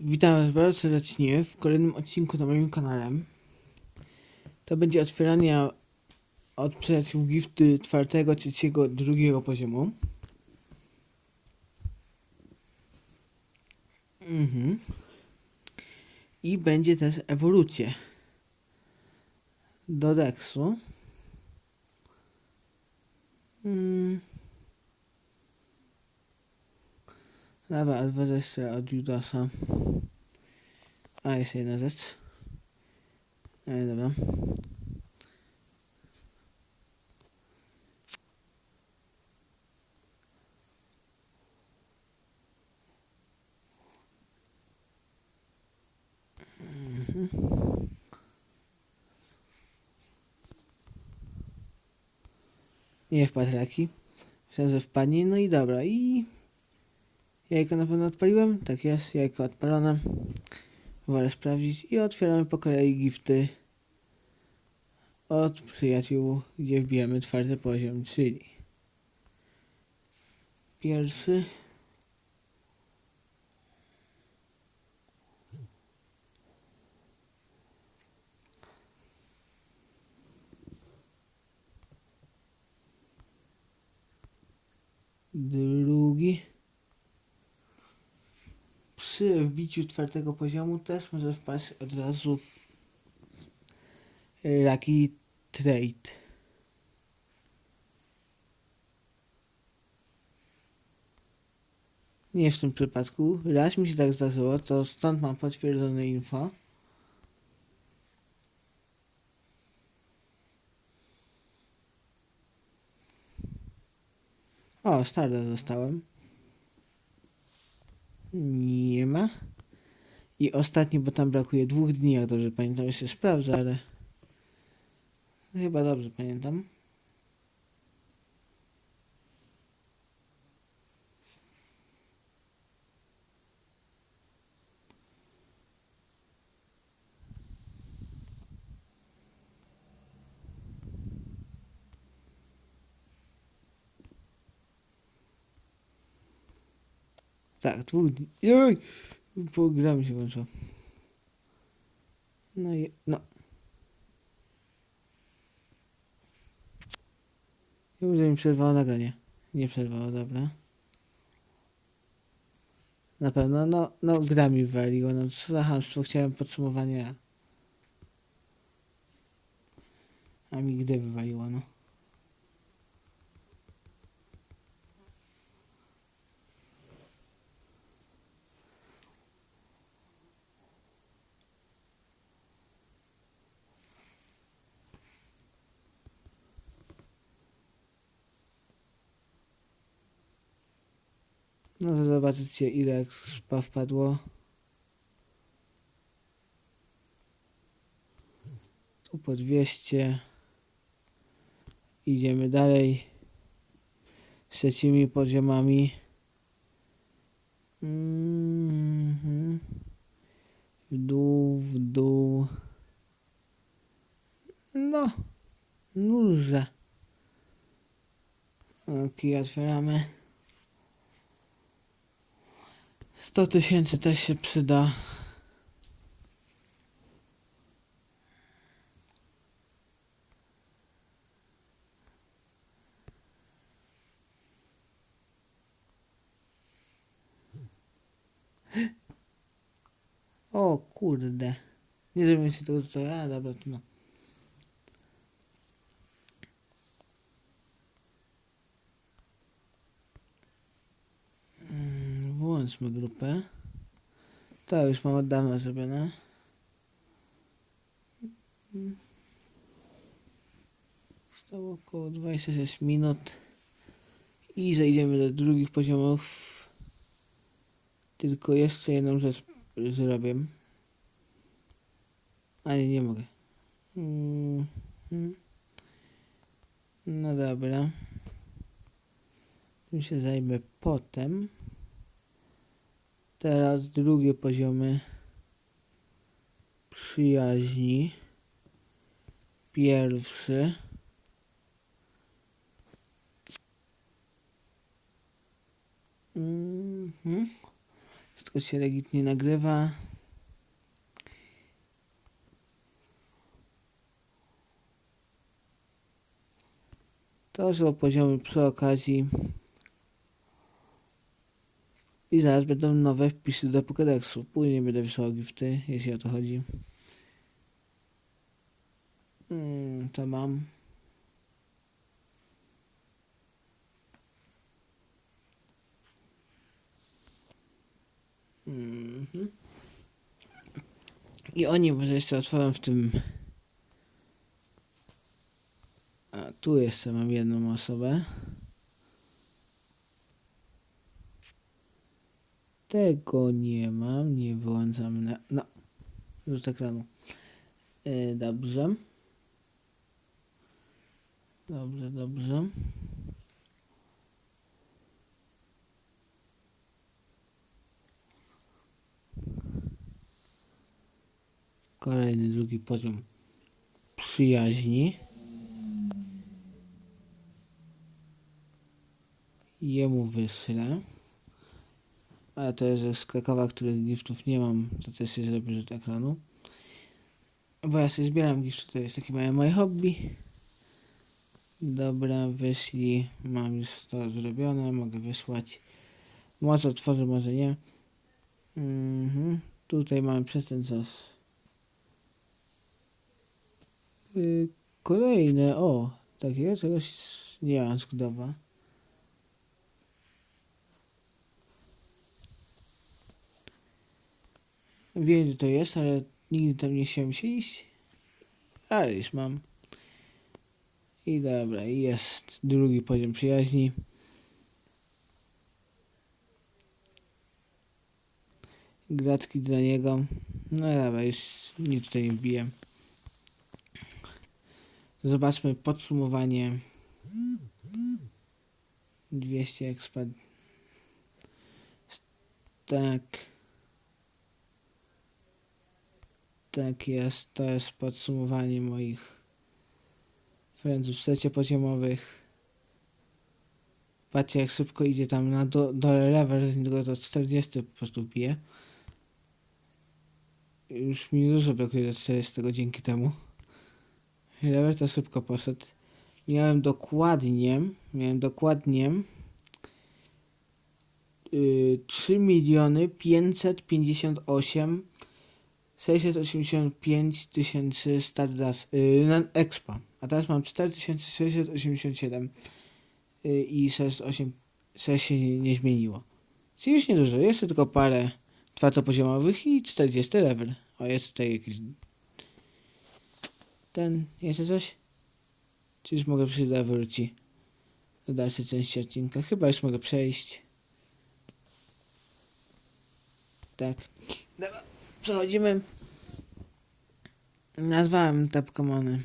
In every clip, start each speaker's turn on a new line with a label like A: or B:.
A: Witam Was bardzo serdecznie w kolejnym odcinku na moim kanale. To będzie otwieranie od przyjaciół gifty czwartego, trzeciego, drugiego poziomu. Mhm. I będzie też ewolucja do Dexu. Mm. Odwodzę jeszcze od Judasa. A, jeszcze jedna rzecz. E, dobra. Mhm. Nie wpadł laki. Myślałem, że wpadnie. No i dobra. I Jajko na pewno odpaliłem? Tak jest, jajko odpalone. Wolę sprawdzić i otwieramy po kolei gifty od przyjaciół, gdzie wbijamy czwarty poziom, czyli pierwszy. Przy wbiciu czwartego poziomu też może wpaść od razu w Lucky Trade. Nie w tym przypadku. Raz mi się tak zdarzyło, to stąd mam potwierdzone info. O, starda zostałem. Nie ma. I ostatni, bo tam brakuje dwóch dni, jak dobrze pamiętam, jeszcze sprawdzę, ale chyba dobrze pamiętam. Tak, dwóch dni. Jej! Program się włączył. No i, no. Już mi przerwało nagranie. Nie przerwało, dobra. Na pewno, no, no gra mi waliła, no co za hamstwo, chciałem podsumowania. A mi gdy wywaliło, no. No to zobaczycie ile spa wpadło. Tu po 200. Idziemy dalej. Trzecimi poziomami. Mhm. W dół, w dół. No. Nurze. Ok, otwieramy. 100 tysięcy też się przyda. O kurde. Nie zrobię się tego tutaj. A dobra, to no. Włączmy grupę. To już mam od dawna zrobione. Zostało około 26 minut. I zejdziemy do drugich poziomów. Tylko jeszcze jedną rzecz zrobię. A nie, mogę. Mm, mm. No dobra. Tym się zajmę potem. Teraz drugie poziomy przyjaźni. Pierwszy. Mhm. Wszystko się legitnie nagrywa. To są poziomy przy okazji. I zaraz będą nowe wpisy do Pokédexu. Później będę wysłał gifty, jeśli o to chodzi. Mm, to mam. Mhm. I oni może jeszcze otworzą w tym. A tu jeszcze mam jedną osobę. Tego nie mam, nie wyłączamy na. No, rzut ekranu. E, dobrze. Dobrze, dobrze. Kolejny, drugi poziom przyjaźni. Jemu wyślę. Ale to jest ze Krakowa, których giftów nie mam, to też się zrobi rzut ekranu. Bo ja sobie zbieram gifty, to jest takie małe moje hobby. Dobra, wyślij. Mam już to zrobione, mogę wysłać. Może otworzę, może nie. Mhm. Tutaj mamy przez ten czas. Yy, kolejne, o, takie czegoś nie mam zgodowa. Wiem, że to jest, ale nigdy tam nie chciałem się iść. Ale już mam. I dobra, jest drugi poziom przyjaźni. Gratki dla niego. No dobra, już nic tutaj nie wbiję. Zobaczmy podsumowanie. 200 ekspert. Tak. Tak jest, to jest podsumowanie moich friendów trzeciopoziomowych. Patrzcie jak szybko idzie tam na do, dole level, z niego to 40 po prostu bije. Już mi dużo brakuje do 40 dzięki temu. Level to szybko poszedł. Miałem dokładnie, miałem dokładnie yy, 3 miliony 558 685 tysięcy Stardust yy, Expa, a teraz mam 4687 yy, i 68 6 się nie, zmieniło. Czyli już niedużo, jeszcze tylko parę czwartopoziomowych i 40 level. O, jest tutaj jakiś ten, jeszcze coś? Czy już mogę przejść do ewolucji? Do dalszej części odcinka. Chyba już mogę przejść. Tak. Dobra, przechodzimy. Nazwałem te Pokemony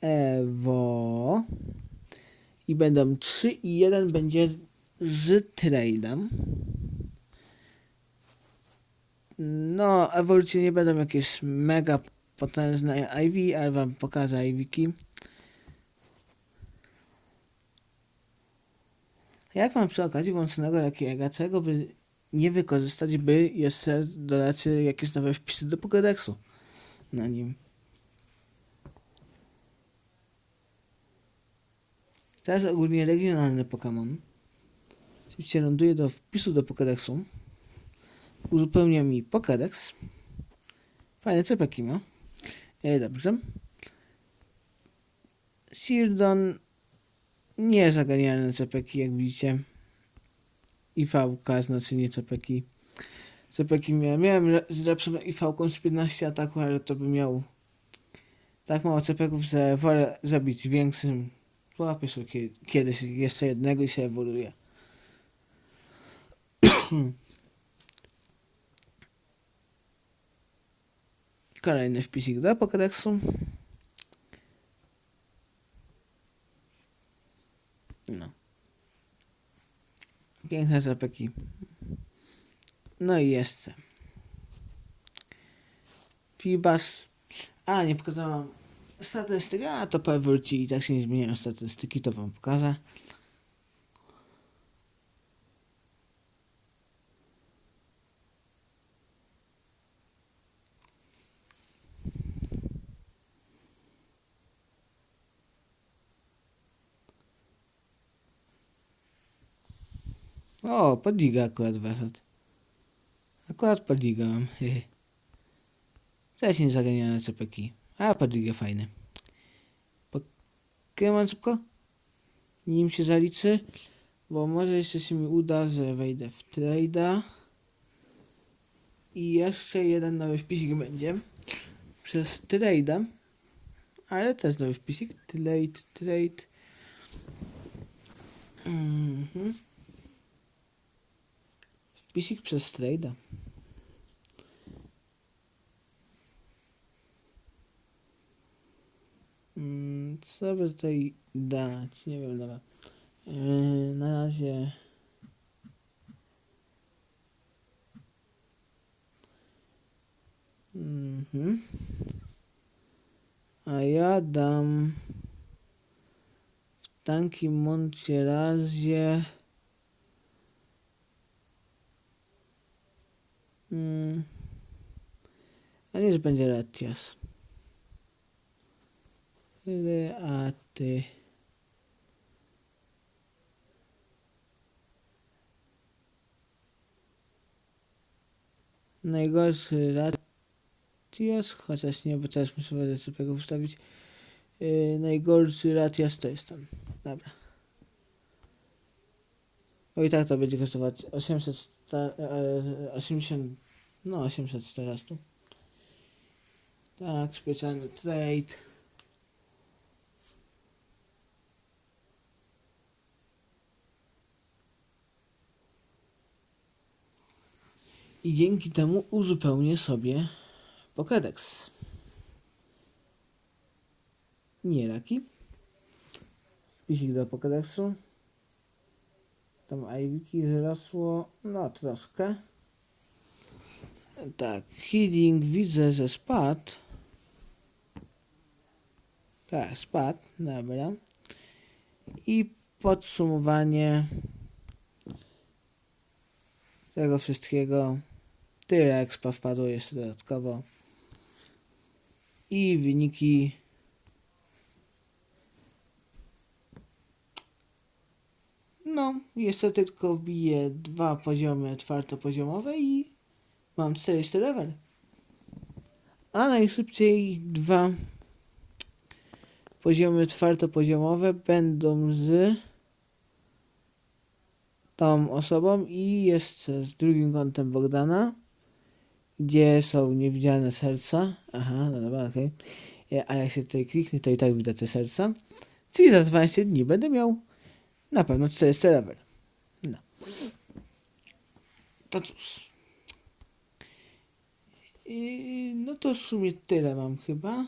A: Ewo. I będą 3 i 1 będzie z trade'em. No, ewolucje nie będą jakieś mega potężne IV, ale wam pokażę IVki. Jak mam przy okazji włączonego Rakiega, czego by nie wykorzystać, by jeszcze dodać jakieś nowe wpisy do Pokédexu na nim. Teraz ogólnie regionalny Pokémon. Oczywiście ląduje do wpisu do Pokédexu. Uzupełnia mi Pokédex. Fajne cepeki ma. E, dobrze. Sirdon nie za genialne cepeki, jak widzicie. I VK znaczenie cepeki. Cepeki miałem. Miałem zlepszoną i VK z 15 ataku, ale to by miał tak mało cepeków, że wolę zrobić większym. Złapię sobie kiedyś jeszcze jednego i się ewoluuje. Kolejny wpisik do Pokédexu. No. Piękne zapeki. No i jeszcze. Fibas. A, nie pokazałam statystyk, a to powróci i tak się nie zmieniają statystyki, to wam pokażę. O, podliga akurat wyszedł. Akurat podliga mam. hehe. Też nie zaganiane cepeki. A podliga fajne. Pokemon szybko? Nim się zaliczy. Bo może jeszcze się mi uda, że wejdę w trade'a. I jeszcze jeden nowy wpisik będzie. Przez trade'a. Ale też nowy wpisik. Trade, trade. Mhm. Wpisik przez trade'a. Mm, Co by tutaj dać? Nie wiem, dobra. Yy, na razie. Mhm. A ja dam w takim moncie razie. Mm. A nie, że Ratias. Reaty. Najgorszy Ratias, chociaż nie, bo teraz muszę będę sobie go wstawić. Yy, najgorszy Ratias to jest ten. Dobra. Bo i tak to będzie kosztować 800, sta, e, 80, no 800 14. Tak, specjalny trade. I dzięki temu uzupełnię sobie Pokédex. Nie raki. Wpisik do Pokédexu. Tam Iviki wzrosło, no troszkę. Tak, healing widzę, że spadł. Tak, spadł, dobra. I podsumowanie tego wszystkiego. Tyle expa wpadło jeszcze dodatkowo. I wyniki No, jeszcze tylko wbiję dwa poziomy czwartopoziomowe i mam 400 level. A najszybciej dwa poziomy czwartopoziomowe będą z tą osobą i jeszcze z drugim kątem Bogdana, gdzie są niewidzialne serca. Aha, no dobra, okej. E, A jak się tutaj kliknie, to i tak widać te serca. Czyli za 12 dni będę miał na pewno 400 level. No. To cóż. I, no to w sumie tyle mam chyba.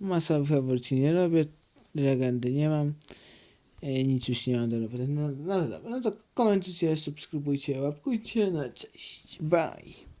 A: Masa faworyci nie robię. Legendy nie mam. E, nic już nie mam do roboty. No, no dobra. No to komentujcie, subskrybujcie, łapkujcie. No cześć. Bye.